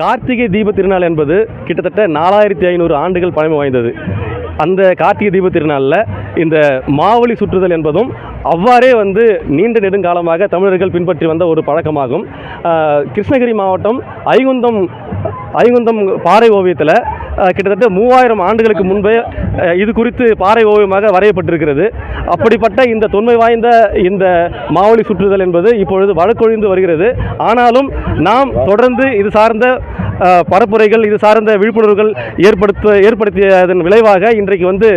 கார்த்திகை தீப திருநாள் என்பது கிட்டத்தட்ட நாலாயிரத்தி ஐநூறு ஆண்டுகள் பழமை வாய்ந்தது. அந்த கார்த்திகை தீப திருநாளில் இந்த மாவழி சுற்றுதல் என்பதும் அவ்வாறே வந்து நீண்ட நெடுங்காலமாக தமிழர்கள் பின்பற்றி வந்த ஒரு பழக்கமாகும். கிருஷ்ணகிரி மாவட்டம் ஐகுந்தம் ஐகுந்தம் பாறை ஓவியத்தில் கிட்டத்தட்ட மூவாயிரம் ஆண்டுகளுக்கு முன்பே இது குறித்து பாறை ஓவியமாக வரையப்பட்டிருக்கிறது. அப்படிப்பட்ட இந்த தொன்மை வாய்ந்த இந்த மாவழி சுற்றுதல் என்பது இப்பொழுது வழக்கொழிந்து வருகிறது. ஆனாலும் நாம் தொடர்ந்து இது சார்ந்த பரப்புரைகள் இது சார்ந்த விழிப்புணர்வுகள் ஏற்படுத்த ஏற்படுத்தியதன் விளைவாக இன்றைக்கு வந்து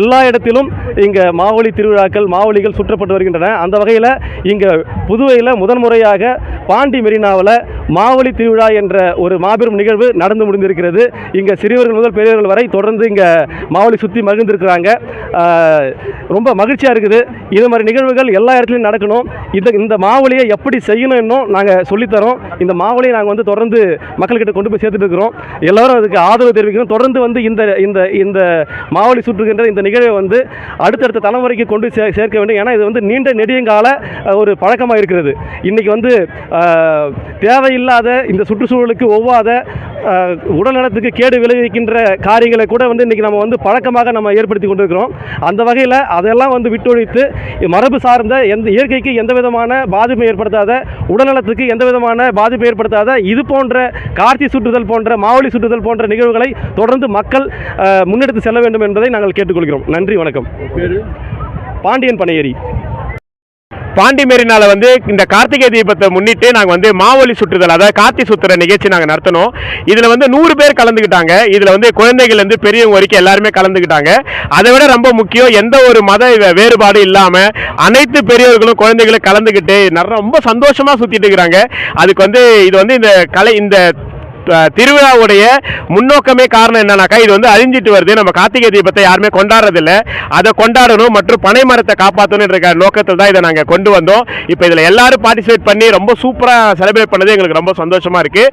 எல்லா இடத்திலும் இங்கே மாவழி திருவிழாக்கள் மாவழிகள் சுற்றப்பட்டு வருகின்றன. அந்த வகையில் இங்கே புதுவையில் முதன்முறையாக பாண்டி மெரினாவில் மாவழி திருவிழா என்ற ஒரு மாபெரும் நிகழ்வு நடந்து முடிந்திருக்கிறது. இங்கே சிறியவர்கள் முதல் பெரியவர்கள் வரை தொடர்ந்து இங்கே மாவழி சுற்றி மகிழ்ந்திருக்கிறாங்க. ரொம்ப மகிழ்ச்சியாக இருக்குது. இது மாதிரி நிகழ்வுகள் எல்லா இடத்துலையும் நடக்கணும். இந்த இந்த மாவழியை எப்படி செய்யணும் இன்னும் நாங்கள் சொல்லித்தரோம். இந்த மாவழியை நாங்கள் வந்து தொடர்ந்து மக்கள்கிட்ட கொண்டு போய் சேர்த்துட்டு இருக்கிறோம். எல்லாரும் அதுக்கு ஆதரவு தெரிவிக்கிறோம் தொடர்ந்து வந்து இந்த இந்த இந்த மாவழி சுற்றுகின்ற இந்த நிகழ்வை வந்து அடுத்தடுத்த தலைமுறைக்கு கொண்டு சே சேர்க்க வேண்டும். ஏன்னா இது வந்து நீண்ட நெடியங்கால ஒரு பழக்கமாக இருக்கிறது. இன்றைக்கி வந்து தேவையில்லாத இந்த சுற்றுச்சூழலுக்கு ஒவ்வாத உடல்நலத்துக்கு கேடு விளைவிக்கின்ற காரியங்களை கூட வந்து இன்றைக்கி நம்ம வந்து பழக்கமாக நம்ம ஏற்படுத்தி கொண்டிருக்கிறோம். அந்த வகையில் அதெல்லாம் வந்து விட்டொழித்து மரபு சார்ந்த எந்த இயற்கைக்கு எந்த விதமான பாதிப்பு ஏற்படுத்தாத உடல்நலத்துக்கு எந்த விதமான பாதிப்பு ஏற்படுத்தாத இது போன்ற கார்த்தி சுற்றுதல் போன்ற மாவழி சுற்றுதல் போன்ற நிகழ்வுகளை தொடர்ந்து மக்கள் முன்னெடுத்து செல்ல வேண்டும் என்பதை நாங்கள் கேட்டுக்கொள்கிறோம். நன்றி வணக்கம். பாண்டியன் பனையேரி. பாண்டி மெரினால வந்து இந்த கார்த்திகை தீபத்தை முன்னிட்டு நாங்கள் வந்து மாவழி சுற்றுதல் அதாவது கார்த்தி சுத்துற நிகழ்ச்சி நாங்கள் நடத்தினோம். இதில் வந்து நூறு பேர் கலந்துக்கிட்டாங்க இதில் வந்து குழந்தைகள்லேருந்து பெரியவங்க வரைக்கும் எல்லாருமே கலந்துக்கிட்டாங்க அதை விட ரொம்ப முக்கியம் எந்த ஒரு மத வேறுபாடு இல்லாமல் அனைத்து பெரியவர்களும் குழந்தைகளும் கலந்துக்கிட்டு ரொம்ப சந்தோஷமாக சுற்றிட்டு இருக்கிறாங்க. அதுக்கு வந்து இது வந்து இந்த கலை இந்த திருவிழாவுடைய முன்னோக்கமே காரணம் என்னன்னாக்கா இது வந்து அழிஞ்சிட்டு வருது. நம்ம கார்த்திகை தீபத்தை யாருமே கொண்டாடுறதில்ல. அதை கொண்டாடணும் மற்றும் பனை மரத்தை காப்பாற்றணுன்ற நோக்கத்தில் தான் இதை நாங்கள் கொண்டு வந்தோம். இப்போ இதில் எல்லாரும் பார்ட்டிசிபேட் பண்ணி ரொம்ப சூப்பராக செலிப்ரேட் பண்ணது எங்களுக்கு ரொம்ப சந்தோஷமாக இருக்குது